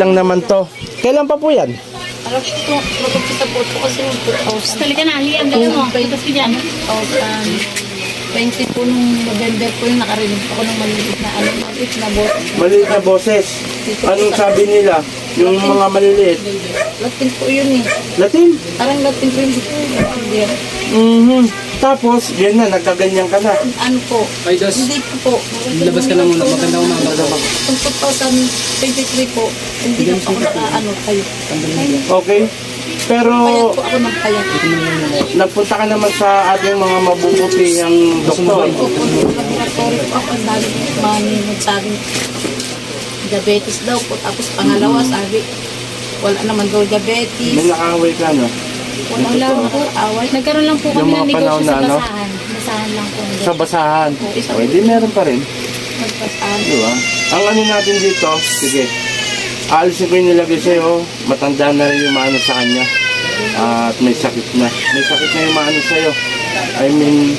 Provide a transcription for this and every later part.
lang naman to. Kailan pa po yan? Alam ko po, magpapita po ito kasi yung 2000. Talaga na, liyan dali mo. Tapos ka dyan. 20 po nung November po yung nakarinig ako ng maliit na alam maliit na boss. Maliit na boses. Anong sabi nila? Yung mga maliliit. Latin po yun eh. Latin? Parang Latin po yung hindi ko Mhm. Tapos, yun na, nagkaganyan ka na. Ano po? Ay, dos. Hindi po po. Labas ka na muna. Maganda umaga daw. Kung 2023 po, hindi na po ako naka-ano kayo. Okay? Pero, Kaya po ako ng kaya. nagpunta ka naman sa ating mga mabubutihang doktor. Po po, laboratory po ako. Ang dami po mami nagsabing diabetes daw po. Tapos pangalawa sabi, wala naman daw May diabetes. nakaway ka, no? Walang lang po, away. Nagkaroon lang po Yung kami mga ng negosyo panahon sa na, ano? basahan. Basahan lang po. Sa basahan. O, di meron pa rin. Nagpasaan. Di ba? Ang ano natin dito, sige. Aalisin ko yung nilagay sa'yo. Matanda na rin yung maano sa kanya. At may sakit na. May sakit na yung maano sa'yo. I mean,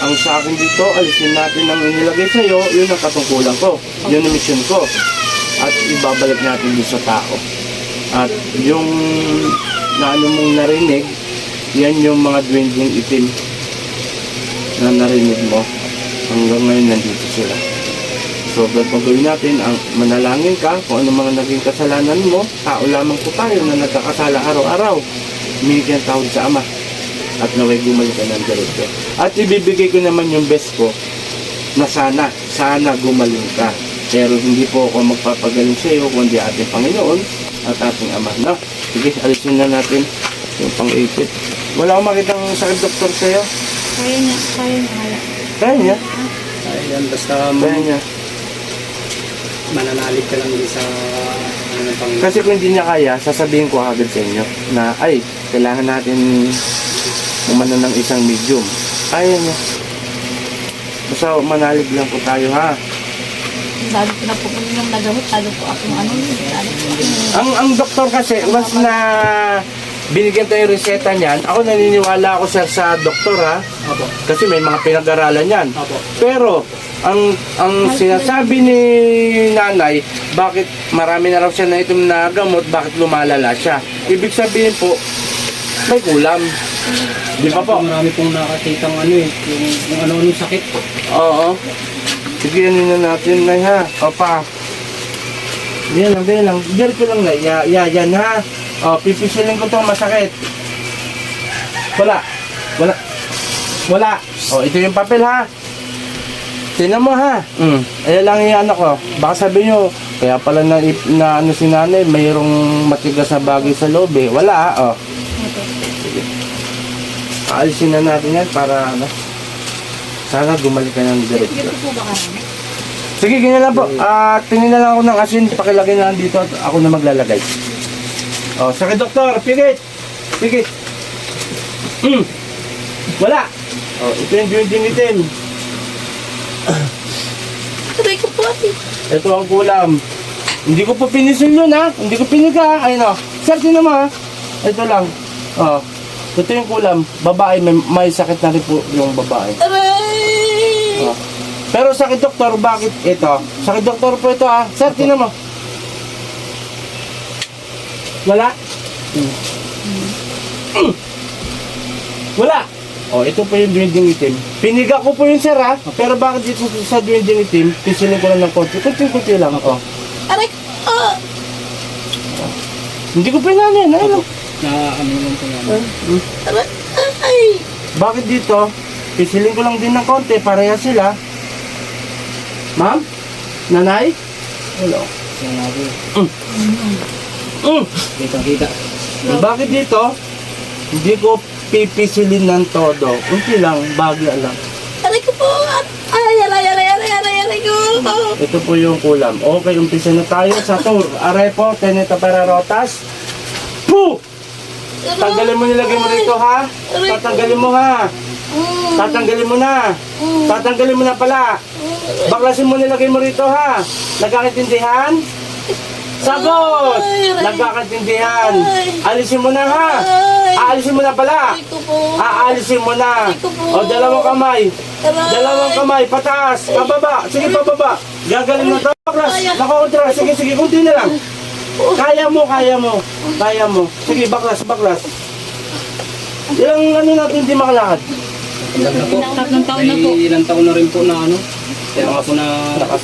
ang sa akin dito, alisin natin ang inilagay sa'yo, yun ang katungkulan ko. Yun ang mission ko. At ibabalik natin dun sa tao. At yung na ano mong narinig, yan yung mga dwindling itim na narinig mo. Hanggang ngayon nandito sila. So, gagawin natin ang manalangin ka kung ano mga naging kasalanan mo. Tao lamang po tayo na nagkakasala araw-araw. Ka ng tawad sa Ama. At naway gumaling ka ng diretso. At ibibigay ko naman yung best ko na sana, sana gumaling ka. Pero hindi po ako magpapagaling sa iyo kundi ating Panginoon at ating Ama. No? Sige, alisin na natin yung pang-ipit. Wala akong makitang sakit doktor sa iyo. Kaya niya, kaya niya, kaya. Kaya niya. Ayan, basta Kaya niya. mananalig ka lang din sa ano ng Panginoon. Kasi kung hindi niya kaya, sasabihin ko agad sa inyo na ay, kailangan natin umano ng isang medium. Kaya niya. Basta manalig lang po tayo ha. Sabi ko na po kung nagamot, lalo po akong ano, po akong Ang ang doktor kasi, once na binigyan tayo yung reseta niyan, ako naniniwala ako sir sa doktor ha. Opo. Kasi may mga pinag-aralan yan. Opo. Pero, ang ang sinasabi ni nanay, bakit marami na raw siya na itong nagamot, bakit lumalala siya? Ibig sabihin po, may kulam. Di ba po? Marami pong nakakitang ano eh, yung, yung ano-anong sakit. Oo. Sige, ano na natin, Nay, ha? Opa. Yan lang, yan lang. Diyan ko lang, Nay. Ya, ya, yan, ha? O, pipisilin ko to masakit. Wala. Wala. Wala. O, ito yung papel, ha? Tingnan mo, ha? Mm. Ayan lang yung ano ko. Baka sabi nyo, kaya pala na, na ano si nanay, mayroong matigas na bagay sa loob, eh. Wala, ha? O. Sige. Aalisin na natin yan para, ano, sana gumalik ka ng diretso. Sige, ganyan lang po. Ah, tingin na lang ako ng asin, pakilagay na lang dito at ako na maglalagay. Oh, sakit doktor, pigit. Pigit. Mm. Wala. Oh, ito yung itim. Tuloy ko po ate. Ito ang kulam. Hindi ko po pinisil yun ha. Hindi ko piniga. Ayun o. Sir, tinan mo ha. Ito lang. Oh. Ito yung kulam. Babae, may, may sakit na rin po yung babae. Aray! Oh. Pero sakit doktor, bakit ito? Sakit doktor po ito ah. Sir, tinan mo. Wala? Mm. Wala. Oh, ito po yung dwindling itim. Piniga ko po yun, sir, ha? Pero bakit dito sa dwindling itim, pisilin ko lang ng konti. Kunti-kunti lang, oh. Aray! Ah! Hindi ko pinano yan, ayun. Na ano lang po yan. Mm. Aray! Ay! Bakit dito? Pisilin ko lang din ng konti, pareha sila. Ma'am? Nanay? Hello. Nga po. Mm. Kita-kita. Bakit dito? Hindi ko pipisilin ng todo. Unti lang, bagya lang. Aray ko po! Ay! Aray! Aray! Aray! Aray! Aray ko! Ito po yung kulam. Okay, umpisa na tayo sa tour. Arepo, teneta para rotas. Puh! Tanggalin mo nilagay mo rito ha. Tatanggalin mo ha. Tatanggalin mo na. Tatanggalin mo na pala. Baklasin mo nilagay mo rito ha. Nagkakaintindihan? Sagot! Nagkakaintindihan. Alisin mo na ha. Aalisin mo na pala. Aalisin mo na. O, dalawang kamay. Dalawang kamay, pataas, pababa. Sige, pababa. Gagaling to. baklas. kaya. Nakakontra. Sige, sige, kunti na lang. Kaya mo, kaya mo. Kaya mo. Sige, baklas, baklas. Ilang ano natin hindi makalakad? Na po. Tatlong taon na po. Ilang taon na rin po na ano. Kaya nga po na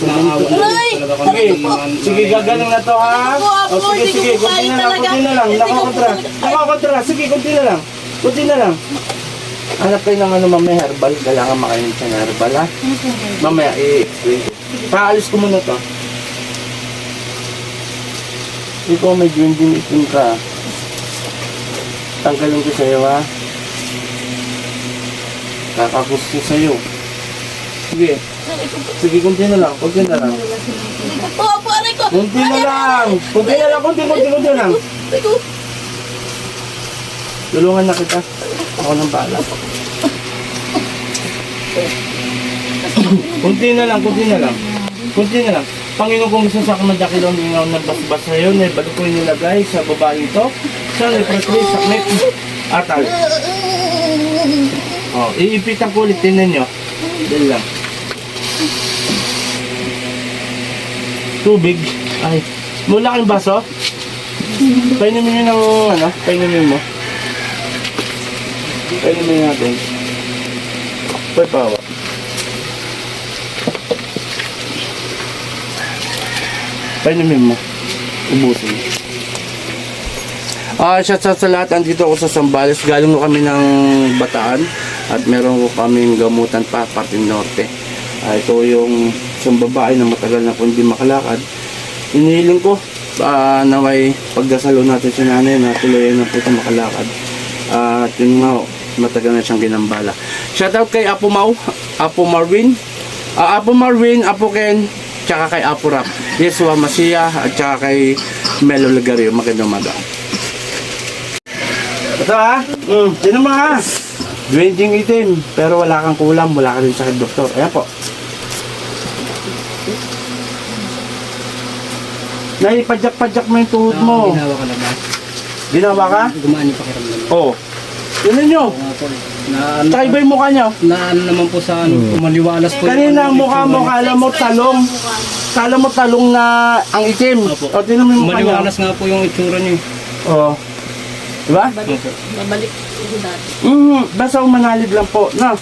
naawa na talaga kami. Sige, gagaling na to ha. O sige, sige, kunti na lang, kunti na lang. Nakakontra. Nakakontra. Sige, kunti na lang. Kunti na lang. Hanap kayo ng ano mamaya herbal. Kailangan makain siya ng herbal ha. Mamaya i-explain ko. Paalis ko muna to. Ikaw may grinding itim ka. Tanggalin ko sa'yo ha. Kakakus ko sa'yo. Sige. Sige, kunti na lang. Kunti na lang. Po, po, aray ko. Kunti na lang. Kunti na lang. Kunti, kunti, kunti lang. Tulungan na kita. Ako nang bahala. kunti na lang, kunti na lang. Kunti na lang. Panginoon kung gusto sa akin madakil ang ingaw ng basbas sa iyo, na balik ko nilagay sa babae ito. Sa lepretry, saklit, atal. Oh, iipitan ko ulit, tinan nyo. Dali lang. Tubig. Ay, mula kang baso. Painumin nyo ng, ano, painumin mo. Painumin natin. Pwede pa ba? Painumin mo. Ubusin. Ah, shout out sa lahat. Andito ako sa Sambales. Galing ko kami ng Bataan. At meron ko kaming gamutan pa, Patin Norte. Ah, ito yung isang babae na matagal na po hindi makalakad. Inihiling ko ah, na may pagdasalo natin si nanay na tuloy na po ito makalakad. At yun nga, matagal na siyang ginambala. Shout out kay Apo Mau, Apo Marvin, ah, Apo Marvin, Apo Ken, tsaka kay Apo Rap, Yesua Masia, at tsaka kay Melo Lagario. Magandang umaga. Ito ha, mm, sino mo ha? Dwending itim, pero wala kang kulam, wala ka rin sakit doktor. Ayan po. Naipadyak-padyak mo yung tuhod mo. Na, ginawa ka na ba? Ginawa ka? Gumaan yung pakiramdam. Oo. Oh. Tignan nyo. Na, na, Tsaka iba yung mukha nyo. na ano naman po sa ano, umaliwalas po. yung Kanina ano, ang mukha mo, kala mo talong. Kala mo talong na ang itim. Opo. O, tignan mo yung mukha nyo. Umaliwalas nga po yung itsura niyo. Oo. Diba? Babalik, babalik dati. Mm, basta umanalig lang po. Na.